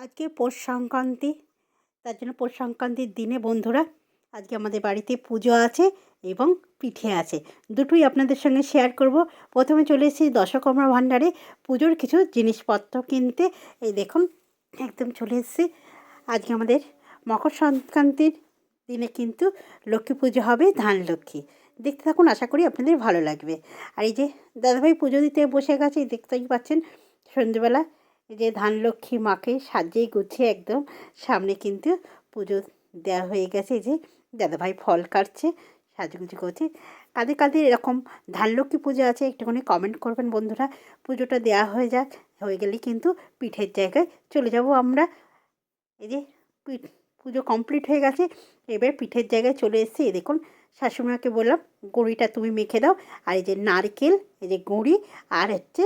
আজকে পৌষ সংক্রান্তি, তার জন্য পৌষ সংক্রান্তির দিনে বন্ধুরা আজকে আমাদের বাড়িতে পুজো আছে এবং পিঠে আছে। দুটোই আপনাদের সঙ্গে শেয়ার করব। প্রথমে চলে এসেছি দশকর্মা ভাণ্ডারে পুজোর কিছু জিনিসপত্র কিনতে। এই দেখুন, একদম চলে এসেছি। আজকে আমাদের মকর সংক্রান্তির দিনে কিন্তু লক্ষ্মী পুজো হবে, ধান লক্ষ্মী। দেখতে থাকুন, আশা করি আপনাদের ভালো লাগবে। আর এই যে দাদাভাই পুজো দিতে বসে গেছে দেখতেই পাচ্ছেন, সন্ধ্যেবেলা এই যে ধান লক্ষ্মী মাকে সাজিয়ে গুছিয়ে একদম সামনে কিন্তু পুজো দেওয়া হয়ে গেছে। যে দাদাভাই ফল কাটছে, সাজুগুজি করছে। কাদের কাদের এরকম ধান লক্ষ্মী পুজো আছে, একটুখানি কমেন্ট করবেন বন্ধুরা। পুজোটা দেওয়া হয়ে যাক, হয়ে গেলে কিন্তু পিঠের জায়গায় চলে যাব আমরা। এই যে পিঠ, পুজো কমপ্লিট হয়ে গেছে, এবার পিঠের জায়গায় চলে এসেছি। এই দেখুন, শাশুড়িমাকে বললাম গুঁড়িটা তুমি মেখে দাও। আর এই যে নারকেল, এই যে গুঁড়ি, আর হচ্ছে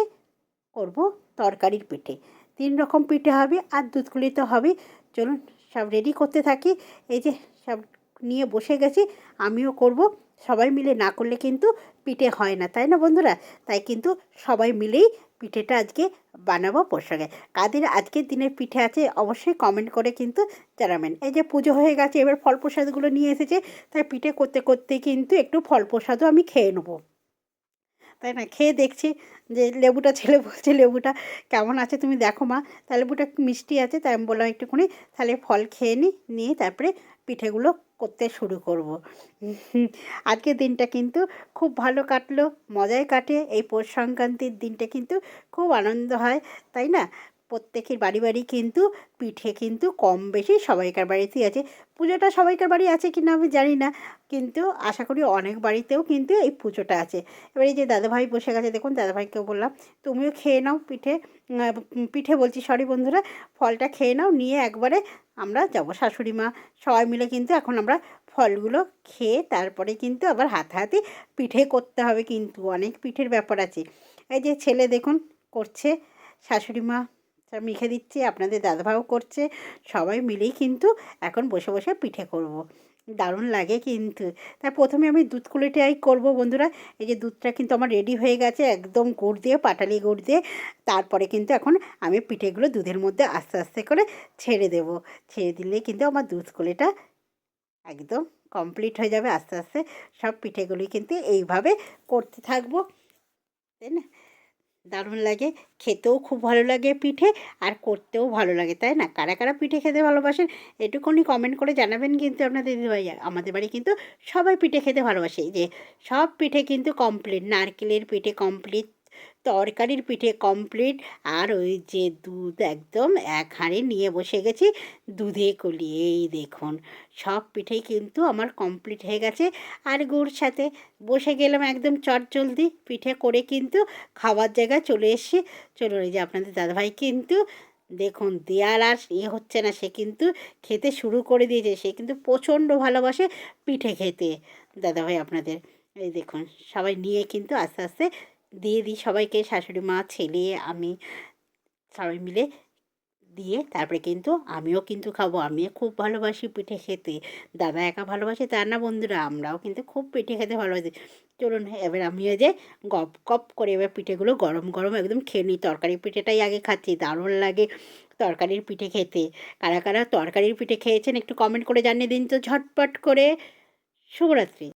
করব তরকারির পিঠে। তিন রকম পিঠে হবে আর দুধগুলি তো হবে। চলুন, সব রেডি করতে থাকি। এই যে সব নিয়ে বসে গেছি, আমিও করব। সবাই মিলে না করলে কিন্তু পিঠে হয় না, তাই না বন্ধুরা? তাই কিন্তু সবাই মিলেই পিঠেটা আজকে বানাবো পোশাকে। কাদের আজকের দিনের পিঠে আছে অবশ্যই কমেন্ট করে কিন্তু জানাবেন। এই যে পুজো হয়ে গেছে, এবার ফল প্রসাদগুলো নিয়ে এসেছে, তাই পিঠে করতে করতে কিন্তু একটু ফল প্রসাদও আমি খেয়ে নেব। তাই না? খেয়ে দেখছি যে লেবুটা, ছেলে বলছে, লেবুটা কেমন আছে? তুমি দেখো মা। তাহলে লেবুটা একটু মিষ্টি আছে, তাই আমি বললাম একটুখানি, তাহলে ফল খেয়ে নিই নিয়ে তারপরে পিঠেগুলো করতে শুরু করব। আজকের দিনটা কিন্তু খুব ভালো কাটলো মজায় কাটে। এই পৌষ সংক্রান্তির দিনটা কিন্তু খুব আনন্দ হয়, তাই না? প্রত্যেকের বাড়ি বাড়ি কিন্তু পিঠে কিন্তু কম বেশি সবাইকার বাড়িতেই আছে। পুজোটা সবাইকার বাড়ি আছে কি না আমি জানি না, কিন্তু আশা করি অনেক বাড়িতেও কিন্তু এই পুজোটা আছে। এবার এই যে দাদাভাই বসে গেছে, দেখুন দাদাভাইকেও বললাম, তুমিও খেয়ে নাও পিঠে পিঠে বলছি সরি বন্ধুরা, ফলটা খেয়ে নাও, নিয়ে একবারে আমরা যাব শাশুড়ি মা। সবাই মিলে কিন্তু এখন আমরা ফলগুলো খেয়ে তারপরে কিন্তু আবার হাতাহাতি পিঠে করতে হবে কিন্তু, অনেক পিঠের ব্যাপার আছে। এই যে ছেলে দেখুন করছে, শাশুড়ি মা মেখে দিচ্ছি, আপনাদের দাদাভাও করছে, সবাই মিলেই কিন্তু এখন বসে বসে পিঠে করব। দারুণ লাগে কিন্তু। তাই প্রথমে আমি দুধ কুলিটাই করব বন্ধুরা, এই যে দুধটা কিন্তু আমার রেডি হয়ে গেছে, একদম গুড় দিয়ে, পাটালি গুড় দিয়ে, তারপরে কিন্তু এখন আমি পিঠেগুলো দুধের মধ্যে আস্তে আস্তে করে ছেড়ে দেব। ছেড়ে দিলে কিন্তু আমার দুধ কুলিটা একদম কমপ্লিট হয়ে যাবে, আস্তে আস্তে সব পিঠেগুলি কিন্তু এইভাবে করতে থাকব। তাই না? দারুণ লাগে। খেতেও খুব ভালো লাগে পিঠে আর করতেও ভালো লাগে, তাই না? কারা কারা পিঠে খেতে ভালোবাসেন এটুকুনি কমেন্ট করে জানাবেন কিন্তু আপনাদের দিদিভাই আমাদের বাড়ি কিন্তু সবাই পিঠে খেতে ভালোবাসে। যে সব পিঠে কিন্তু কমপ্লিট নারকেলের পিঠে কমপ্লিট তরকারির পিঠে কমপ্লিট আর ওই যে দুধ একদম এক হাঁড়ি নিয়ে বসে গেছি দুধে কলি। এই দেখুন, সব পিঠেই কিন্তু আমার কমপ্লিট হয়ে গেছে। আর গুড় সাথে বসে গেলাম একদম চটজলদি, পিঠে করে কিন্তু খাবার জায়গায় চলে এসছি। চলো এই যে আপনাদের দাদাভাই কিন্তু, দেখুন, দেয়াল আর ইয়ে হচ্ছে না, সে কিন্তু খেতে শুরু করে দিয়েছে। সে কিন্তু প্রচণ্ড ভালোবাসে পিঠে খেতে। দাদাভাই আপনাদের, এই দেখুন, সবাই নিয়ে কিন্তু আস্তে আস্তে দিয়ে দিই সবাইকে, শাশুড়ি মা, ছেলে, আমি সবাই মিলে দিয়ে তারপরে কিন্তু আমিও কিন্তু খাব। আমিও খুব ভালোবাসি পিঠে খেতে। দাদা একা ভালোবাসে তার না বন্ধুরা, আমরাও কিন্তু খুব পিঠে খেতে ভালোবাসি। চলুন, এবার আমিও যে গপ গপ করে এবার পিঠেগুলো গরম গরম একদম খেয়ে নিই। তরকারি পিঠেটাই আগে খাচ্ছি, দারুণ লাগে তরকারির পিঠে খেতে। কারা কারা তরকারির পিঠে খেয়েছেন একটু কমেন্ট করে জানিয়ে দিন তো ঝটপট করে। শুভরাত্রি।